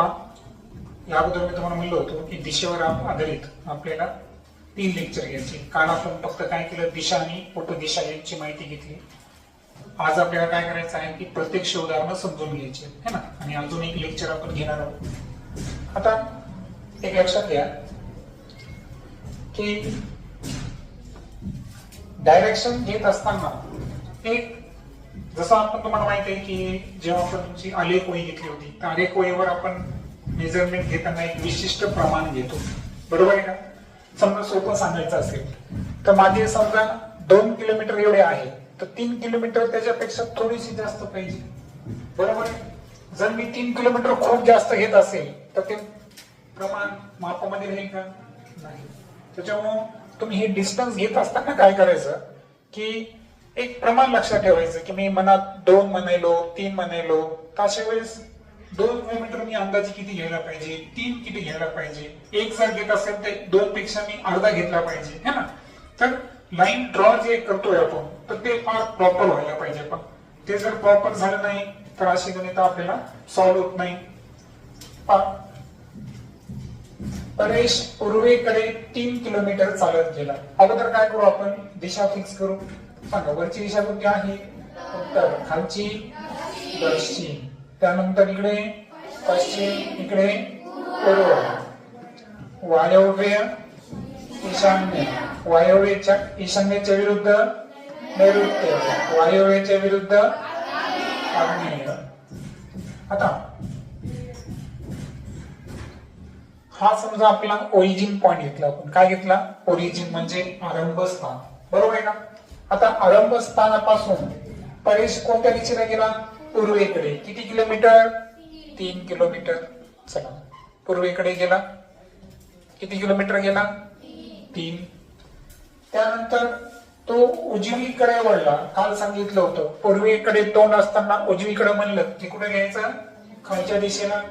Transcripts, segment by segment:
पाच या अगोदर मी तुम्हाला म्हणलो होतो की दिशेवर आधारित आपल्याला तीन लेक्चर घ्यायचे. काल आपण फक्त काय केलं? दिशा आणि फोटो दिशा यांची माहिती घेतली. आज आपल्याला काय करायचं आहे की प्रत्यक्ष उदाहरणं समजून घ्यायची है ना? आणि अजून एक लेक्चर आपण घेणार आहोत. आता एक लक्षात घ्या की डायरेक्शन घेत असताना एक जसं आपण तुम्हाला माहिती आहे की जेव्हा आपण तुमची आलेख वही घेतली होती त्या आलेख वहीवर आपण मेजरमेंट घेताना एक विशिष्ट प्रमाण घेतो. बरोबर आहे का? समजा सोपं सांगायचं असेल तर माझे समजा दोन किलोमीटर एवढे आहे तर तीन किलोमीटर त्याच्यापेक्षा थोडीशी जास्त पाहिजे. बरोबर आहे? जर मी तीन किलोमीटर खूप जास्त घेत असेल तर ते प्रमाण मापामध्ये राहील का? नाही. त्याच्यामुळं तुम्ही हे डिस्टन्स घेत असताना काय करायचं की एक प्रमाण लक्षात ठेवायचं की मी मनात दोन म्हणायलो तीन म्हणायलो तर अशा वेळेस दोन किलोमीटर मी अंदाजे किती घ्यायला पाहिजे तीन किती घ्यायला पाहिजे एक जर घेत असेल तर दोन पेक्षा मी अर्धा घेतला पाहिजे है ना? तर लाईन ड्रॉ जे करतोय आपण तर ते फार प्रॉपर व्हायला पाहिजे पण. ते जर प्रॉपर झालं नाही तर अशी गणित आपल्याला सॉल्व्ह होत नाही. पहा. परेश पूर्वेकडे तीन किलोमीटर चालत गेला. अगोदर काय करू आपण? दिशा फिक्स करू. सांगा वरची दिशा कोणती आहे? उत्तर खालची दक्षिण त्यानंतर इकडे पश्चिम इकडे पूर्व. वायव्य ईशान्य. वायव्यच्या ईशान्येच्या विरुद्ध नैऋत्य. वायव्यच्या विरुद्ध आग्नेय. आता हा समजा आपला ओरिजिन पॉइंट घेतला आपण. काय घेतला? ओरिजिन म्हणजे आरंभ स्थान. बरोबर आहे का? आता आरंभ स्थानापासून परेश कोणत्या दिशेने गेला? पूर्वेकडे. किती किलोमीटर? तीन किलोमीटर. चला. पूर्वेकडे गेला. किती किलोमीटर गेला? तीन. त्यानंतर तो उजवीकडे वळला. काल सांगितलं होतं. पूर्वेकडे तोंड असताना उजवीकडे म्हणलं. की कुठे घ्यायचं? खालच्या दिशेला.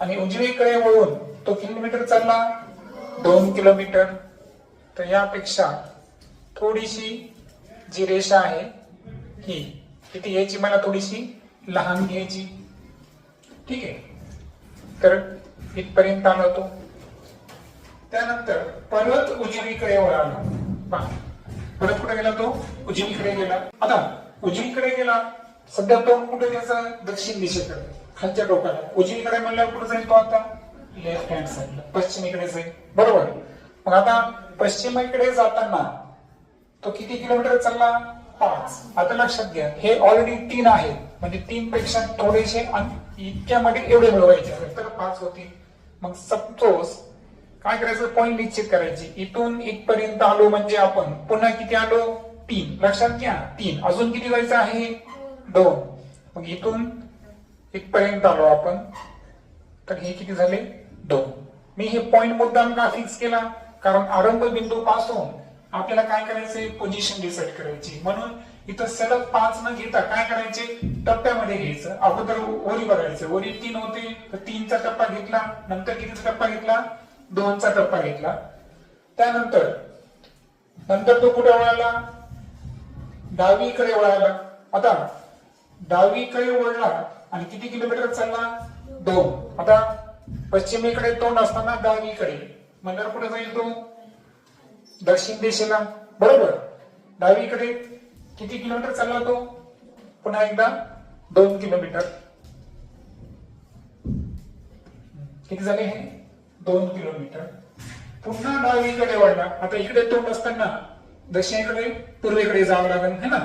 आणि उजवीकडे वळून तो किलोमीटर चालला. दोन किलोमीटर. तर यापेक्षा थोडीशी जी रेषा आहे ही तिथे यायची मला थोडीशी लहान घ्यायची. ठीक आहे? तर इथपर्यंत आला तो त्यानंतर परत उजवीकडे वर पहा. परत कुठे गेला तो? उजवीकडे गेला. आता उजवीकडे गेला. सध्या तो कुठे त्याचा दक्षिण दिशेकडे खालच्या टोकाला. उजवीकडे म्हणल्यावर कुठे जाईल तो आता? लेफ्ट हँड साईडला पश्चिमेकडे जाईल. बरोबर. मग आता पश्चिमेकडे जाताना तो किती किलोमीटर चालला? पाच. आता लक्षात घ्या हे ऑलरेडी तीन आहेत. म्हणजे तीन पेक्षा थोडेसे आणि इतक्यामध्ये एवढे मिळवायचे तर पाच होतील. मग सपोज काय करायचं? पॉईंट निश्चित करायची. इथून इथपर्यंत आलो म्हणजे आपण पुन्हा किती आलो? तीन. लक्षात घ्या तीन. अजून किती जायचं आहे? दोन. मग इथून इथपर्यंत आलो आपण. तर हे किती झाले? दोन. मी हे पॉइंट मुद्दाम का फिक्स केला. कारण आरंभ बिंदू पासून आपल्याला काय करायचंय? पोझिशन डिसाईड करायची. म्हणून इथं सलग पाच न घेता काय करायचे? टप्प्यामध्ये घ्यायचं. अगोदर वरी बघायचं. वरी तीन होते तर तीनचा टप्पा घेतला. नंतर कितीचा टप्पा घेतला? दोनचा टप्पा घेतला. त्यानंतर नंतर तो कुठे वळाला? डावीकडे वळाला आता डावीकडे वळला आणि किती किलोमीटर चालला? दोन. आता पश्चिमेकडे तोंड असताना डावीकडे. म्हणजे कुठे जाईल तो? दक्षिण दिशेला. बरोबर. डावीकडे किती किलोमीटर चालला तो पुन्हा एकदा दोन किलोमीटर. किती झाले हे? दोन किलोमीटर. पुन्हा डावीकडे वळला आता इकडे तोंड असताना दक्षिणेकडे पूर्वेकडे जावं लागेल है ना?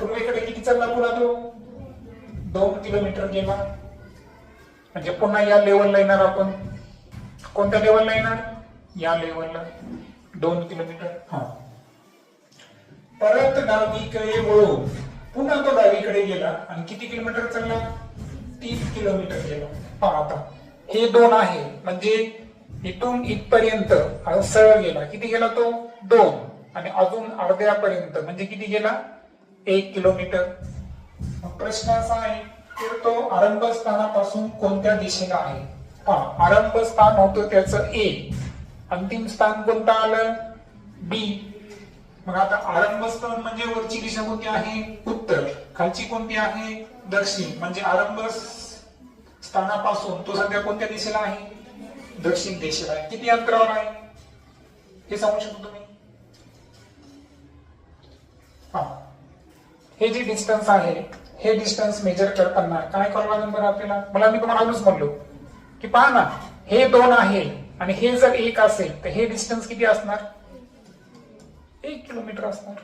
पूर्वेकडे किती चालला पुन्हा तो? दोन किलोमीटर गेला. म्हणजे पुन्हा या लेवलला येणार आपण. कोणत्या लेवलला येणार? या लेवलला दोन किलोमीटर? हा. परत डावीकडे वळून पुन्हा तो डावीकडे गेला आणि किती किलोमीटर चालला? तीन किलोमीटर गेला. हा आता. हे दोन आहे. म्हणजे इथून इथपर्यंत हा सरळ गेला. किती गेला तो? दोन. आणि अजून अर्ध्यापर्यंत. म्हणजे किती गेला? एक किलोमीटर. प्रश्न असा आहे तर तो आरंभ स्थानापासून कोणत्या दिशेला आहे? हा आरंभ स्थान होतं त्याचं ए. अंतिम स्थान कोणतं आलं? बी मग आता आरंभ स्थान म्हणजे वरची दिशा कोणती आहे? उत्तर. खालची कोणती आहे? दक्षिण. म्हणजे आरंभ स्थानापासून तो सध्या कोणत्या दिशेला आहे? दक्षिण दिशेला आहे. किती अंतरावर आहे? हे सांगू शकतो तुम्ही? हा. हे जे डिस्टन्स आहे हे डिस्टन्स मेजर करताना काय करावं लागेल बरं आपल्याला? मला मी तुम्हाला अजूनच म्हणलो की पहा ना हे दोन आहे. आणि हे जर एक असेल तर हे डिस्टन्स किती असणार? एक किलोमीटर असणार.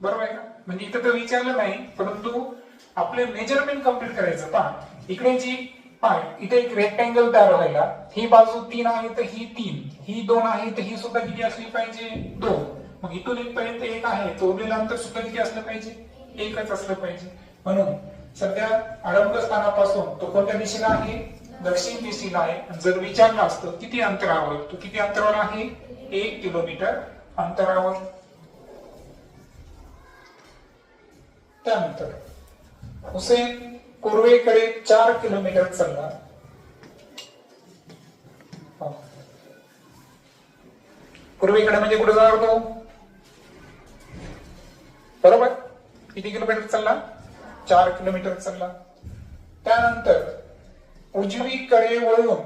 बरोबर आहे का? म्हणजे इथं तर विचारलं नाही परंतु आपले मेजरमेंट कंप्लीट करायचं. पहा इकडे जी पहा इथे एक रेक्टँगल तयार व्हायला. ही बाजू तीन आहे तर ही तीन. ही दोन आहे तर ही सुद्धा किती असली पाहिजे? दोन. मग इथून इथपर्यंत एक आहे तर अंतर सुद्धा किती असलं पाहिजे? एकच असलं पाहिजे. म्हणून सध्या आरंभ स्थानापासून तो कोणत्या दिशेला आहे? दक्षिण दिशेला आहे. जर विचारलं असतं किती अंतरावर? तो किती अंतरावर आहे? एक किलोमीटर अंतरावर. त्यानंतर हुसेन पूर्वेकडे चार किलोमीटर चालला पूर्वेकडे म्हणजे कुठे जाणार तो? बरोबर? किती किलोमीटर चालला चार किलोमीटर चालला त्यानंतर उजवीकडे वळून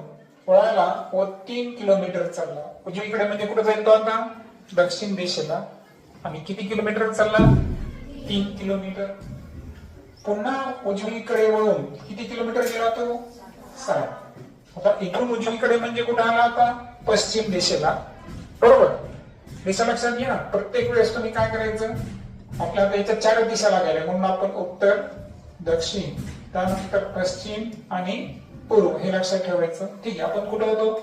पळायला व तीन किलोमीटर चालला. उजवीकडे म्हणजे कुठे जाईल तो आता? दक्षिण दिशेला. आणि किती किलोमीटर चालला? तीन किलोमीटर. पुन्हा उजवीकडे वळून किती किलोमीटर गेला तो? सात आता इथून उजवीकडे म्हणजे कुठे आला आता? पश्चिम दिशेला. बरोबर? दिशा लक्षात घ्या. प्रत्येक वेळेस तुम्ही काय करायचं? आपल्या आता याच्या चार दिशा लागायला म्हणून आपण उत्तर दक्षिण त्यानंतर पश्चिम आणि पूर्व हे लक्षात ठेवायचं. ठीक आहे आपण कुठं होतो?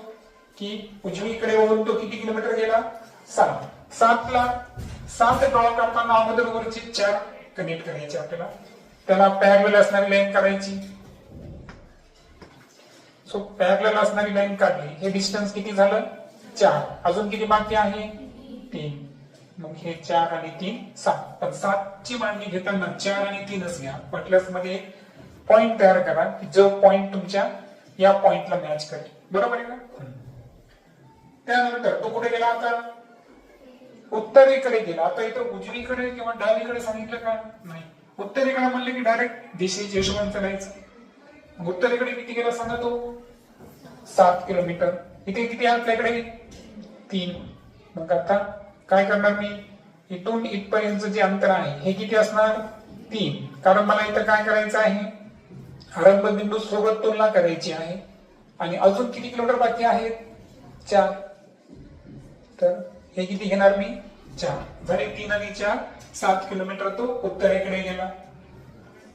की उजवीकडे वळून तो किती किलोमीटर गेला? सात. सातला सात ड्रॉ करताना अगोदर वरची चार कनेक्ट करायचे आपल्याला. त्याला पॅरल असणारी लाईन करायची सो पॅरल असणारी लाईन काढली. हे डिस्टन्स किती झालं? चार. अजून किती बाकी आहे? तीन. मग हे चार आणि तीन सात. पण सातची मांडणी घेताना चार आणि तीनच घ्या. पटलसमध्ये पॉइंट तयार करा की जो पॉइंट तुमच्या या पॉइंटला मॅच करेल. बरोबर आहे ना त्यानंतर तो कुठे गेला आता? उत्तरेकडे गेला. आता इथं उजवीकडे किंवा डावीकडे सांगितलं का? नाही. उत्तरेकडे म्हणलं की डायरेक्ट दिशेच्या हिशोबाने चालायचं उत्तरेकडे किती गेला सांगा तो? सात किलोमीटर. इथे किती आहे आपल्याकडे? तीन. मग आता काय करणार मी? इथून इथपर्यंत जे अंतर आहे हे किती असणार? तीन. कारण मला इथं काय करायचं आहे? आरंभ बिंदू सोबत तुलना करायची आहे. आणि अजून किती किलोमीटर बाकी आहेत? चार. तर हे किती घेणार मी? चार. झाले तीन आणि चार सात किलोमीटर तो उत्तरेकडे गेला.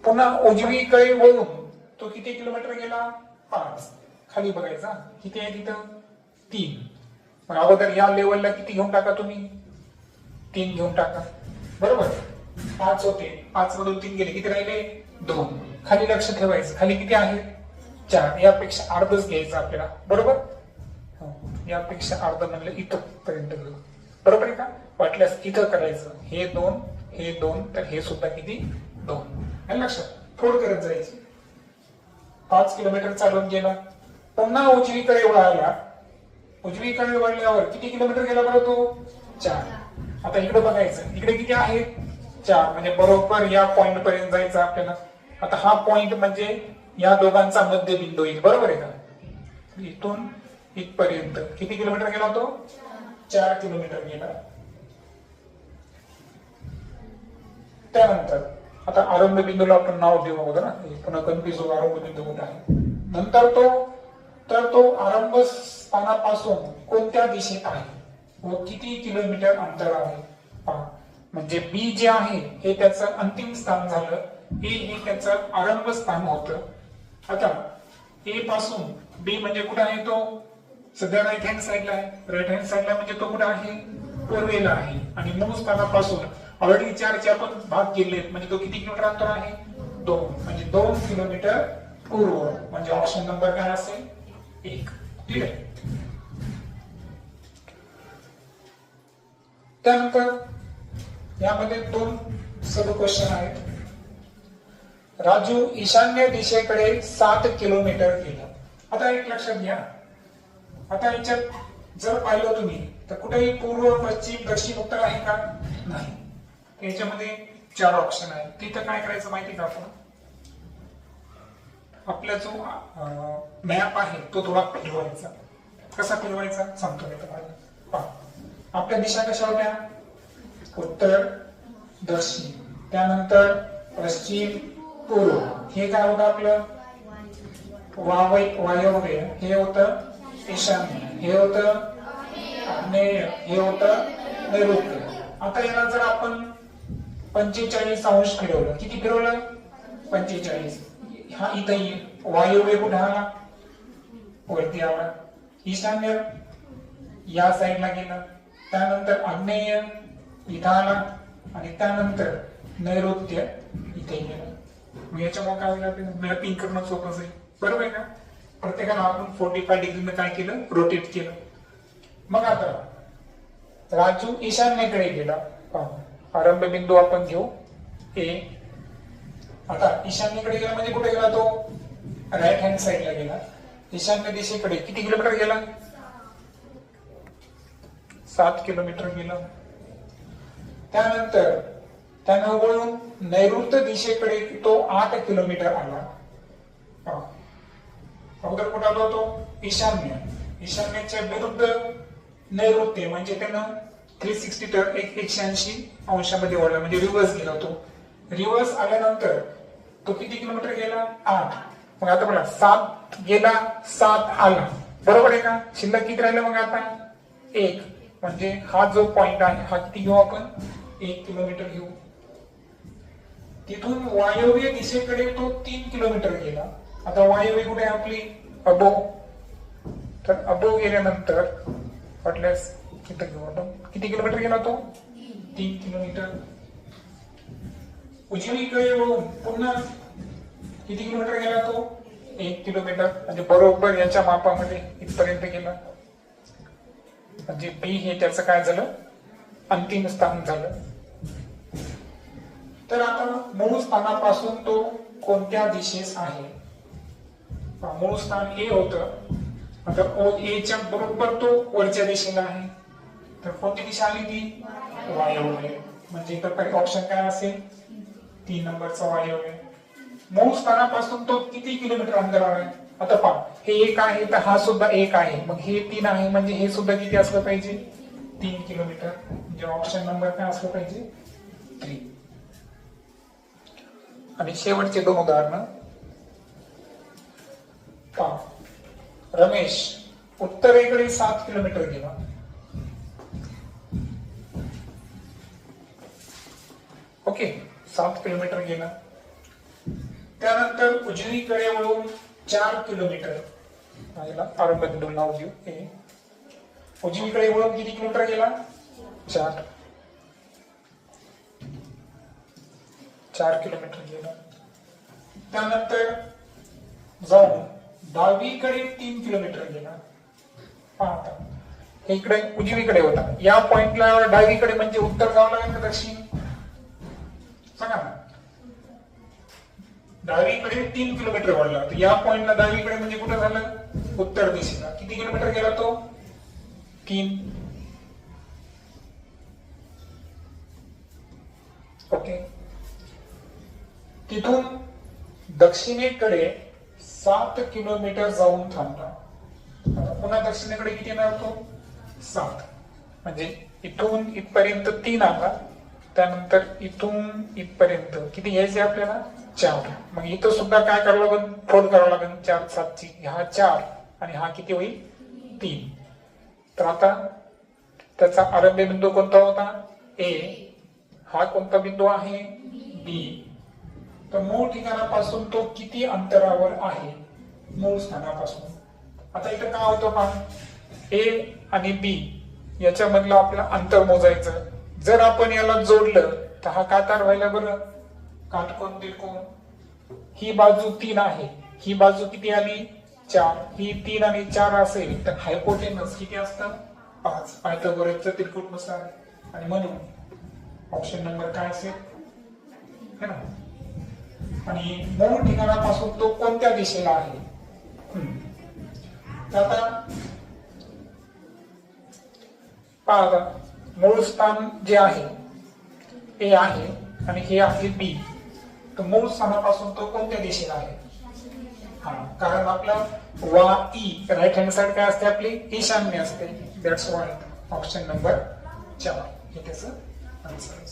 पुन्हा उजवीकडे वळून तो किती किलोमीटर गेला? पाच. खाली बघायचा किती आहे तिथं? तीन. मग अगोदर या लेवलला किती घेऊन टाका तुम्ही? तीन घेऊन टाका. बरोबर? पाच होते. पाच मधून तीन गेले. किती राहिले? दोन. खाली लक्ष ठेवायचं. खाली किती आहे? चार. यापेक्षा अर्धच घ्यायचं आपल्याला. बरोबर? हो. यापेक्षा अर्ध म्हणलं इथं पर्यंत बरोबर आहे का? वाटल्यास इथं करायचं. हे दोन हे दोन तर हे सुद्धा किती? दोन. आणि लक्षात. फोड करत जायची. पाच किलोमीटर चालून गेला. पुन्हा उजवीकडे वळाला उजवीकडे वळल्यावर किती किलोमीटर गेला बरं तो? चार. आता इकडे बघायचं. इकडे किती आहे? चार. म्हणजे बरोबर या पॉइंट पर्यंत जायचं आपल्याला. आता हा पॉइंट म्हणजे या दोघांचा मध्यबिंदू येईल. बरोबर आहे का? इथून इथपर्यंत. किती किलोमीटर गेला तो? चार किलोमीटर गेला. त्यानंतर आता आरंभ बिंदूला आपण नाव देऊ अगोदर ना पुन्हा कन्फ्युज होऊ आरंभ बिंदू कुठे आहे नंतर तो तर तो आरंभ स्थानापासून कोणत्या दिशेत आहे? व किती किलोमीटर अंतर आहे? पहा. म्हणजे बी जे आहे हे त्याचं अंतिम स्थान झालं. हे हे त्याचं आरंभ स्थान होतं. आता ए पासून बी म्हणजे कुठे आहे तो? सध्या राईट हँड साईडला आहे. राईट हँड साईडला म्हणजे तो कुठे आहे? पूर्वेला आहे. आणि मूळ स्थानापासून ऑलरेडी चारचे आपण भाग केले म्हणजे तो किती किलोमीटर अंतर आहे? दोन. म्हणजे दोन किलोमीटर पूर्व. म्हणजे ऑप्शन नंबर काय असेल? एक. ठीक आहे त्यानंतर यामध्ये दोन सब क्वेश्चन आहेत. राजू ईशान्य दिशेकडे सात किलोमीटर गेला. आता एक लक्षात घ्या. आता याच्यात जर पाहिलं तुम्ही तर कुठेही पूर्व पश्चिम दक्षिण उत्तर आहे का? नाही. याच्यामध्ये चार ऑप्शन आहेत. तिथं काय करायचं माहिती का आपण? आपला जो मॅप आहे तो थोडा फिरवायचा. कसा फिरवायचा? सांगतो मी तुम्हाला. पहा. आपल्या दिशा कशा होत्या? उत्तर दक्षिण. त्यानंतर पश्चिम पूर्व हे काय होतं आपलं? वावय वायव्य. हे होतं ईशान्य. हे होतं आग्नेय हे होतं नैऋत्य आता याला जर आपण पंचेचाळीस अंश फिरवलं किती फिरवलं? पंचेचाळीस. हा इथं येईल वायव्य कुठे आला वरती आला ईशान्य. या साईडला गेला. त्यानंतर आग्नेय इथं आला आणि त्यानंतर नैऋत्य इथे गेलं. मग याच्यामुळे काय होईल आपल्याला करणं सोपं जाईल बरोबर आहे ना? प्रत्येकानं आपण फोर्टी फाय डिग्रीनं काय केलं? रोटेट केलं. मग आता राजू ईशान्येकडे गेला. आरंभ बिंदू आपण घेऊ. ए. आता ईशान्येकडे गेला म्हणजे कुठे गेला तो? राईट हँड साईडला गेला. ईशान्य दिशेकडे किती किलोमीटर गेला? सात किलोमीटर गेला. त्यानंतर त्यानं वळून नैऋत्य दिशेकडे तो आठ किलोमीटर आला. अगोदर कुठं आला तो ईशान्य. ईशान्याच्या विरुद्ध नैऋत्य म्हणजे त्यानं थ्री सिक्स्टी टर्न एक एकशे ऐंशी अंशामध्ये वळला म्हणजे रिव्हर्स गेला तो. रिव्हर्स आल्यानंतर तो किती किलोमीटर गेला? आठ. मग आता बघा सात गेला सात आला. बरोबर आहे का? शिल्लक किती राहिलं मग आता? एक. म्हणजे हा जो पॉइंट आहे हा किती घेऊ आपण? एक किलोमीटर घेऊ. तिथून वायव्य दिशेकडे तो तीन किलोमीटर गेला. आता वायव्य कुठे आपली? अबो. तर अबो गेल्यानंतर वाटल्यास किती किती किलोमीटर गेला तो? तीन किलोमीटर. उजवीकडे वळून पुन्हा किती किलोमीटर गेला तो? एक किलोमीटर. म्हणजे बरोबर याच्या मापामध्ये इथपर्यंत गेला. म्हणजे बी हे त्याचं काय झालं? अंतिम स्थान झालं. तर आता मूळ स्थानापासून तो कोणत्या दिशेस आहे? मूळ स्थान ए होत. आता ओ एच्या बरोबर तो वरच्या दिशेला आहे. तर कोणती दिशा आली ती? वायव्य म्हणजे इतर ऑप्शन काय असेल? तीन नंबरचा वायव्य मूळ स्थानापासून तो किती किलोमीटर अंतरावर आहे? आता पहा हे एक आहे तर हा सुद्धा एक आहे. मग हे तीन आहे म्हणजे हे सुद्धा किती असलं पाहिजे? तीन किलोमीटर म्हणजे ऑप्शन नंबर काय असलं पाहिजे? थ्री आणि शेवटचे दोन उदाहरण. पहा. रमेश उत्तरेकडे सात किलोमीटर गेला. ओके सात किलोमीटर गेला. त्यानंतर उजनीकडे वळून चार किलोमीटर. याला आरंभ नाव देऊ. उजवीकडे वळून किती किलोमीटर गेला? चार. चार किलोमीटर गेला. त्यानंतर जाऊन डावीकडे तीन किलोमीटर गेला. पाहता. इकडे उजवीकडे होता. या पॉइंटला डावीकडे म्हणजे उत्तर जावं लागेल का दक्षिण? सांगा ना. डावीकडे तीन किलोमीटर वाढला. तर या पॉइंटला डावीकडे म्हणजे कुठं झालं? उत्तर दिशेला. किती किलोमीटर गेला तो? तीन. ओके. तिथून दक्षिणेकडे सात किलोमीटर जाऊन थांबला आता पुन्हा दक्षिणेकडे किती येणार तो? सात. म्हणजे इथून इथपर्यंत तीन आला त्यानंतर इथून इथपर्यंत किती घ्यायचे आपल्याला? चार. मग इथं सुद्धा काय करावं लागेल फोड करावं लागेल चार सातची हा चार आणि हा किती होईल? तीन. तर आता त्याचा आरंभ बिंदू कोणता होता? ए. हा कोणता बिंदू आहे? बी. तर मूळ ठिकाणापासून तो किती अंतरावर आहे? मूळ स्थानापासून. आता इथं काय होतं पहा? ए आणि बी याच्यामधलं आपलं अंतर मोजायचं. जर आपण याला जोडलं तर हा कातार व्हायला बरं. काटकोण तिरकोन. ही बाजू तीन आहे. ही बाजू किती आली? चार. ही तीन आणि चार असेल तर हायपोटेनस किती असतं? पाच. पायथागोरसचं त्रिकोणनुसार आणि म्हणून ऑप्शन नंबर काय असेल? है ना? आणि मूळ ठिकाणापासून तो कोणत्या दिशेला आहे? तर आता मूळ स्थान जे आहे ए आहे आणि हे आहे बी. तर मूळ स्थानापासून तो कोणत्या दिशेला आहे? हा कारण आपलं वा ई राईट हँड साइड काय असते आपली? ईशान्य असते. दॅट्स वाय ऑप्शन नंबर चार. हे त्याचं आन्सर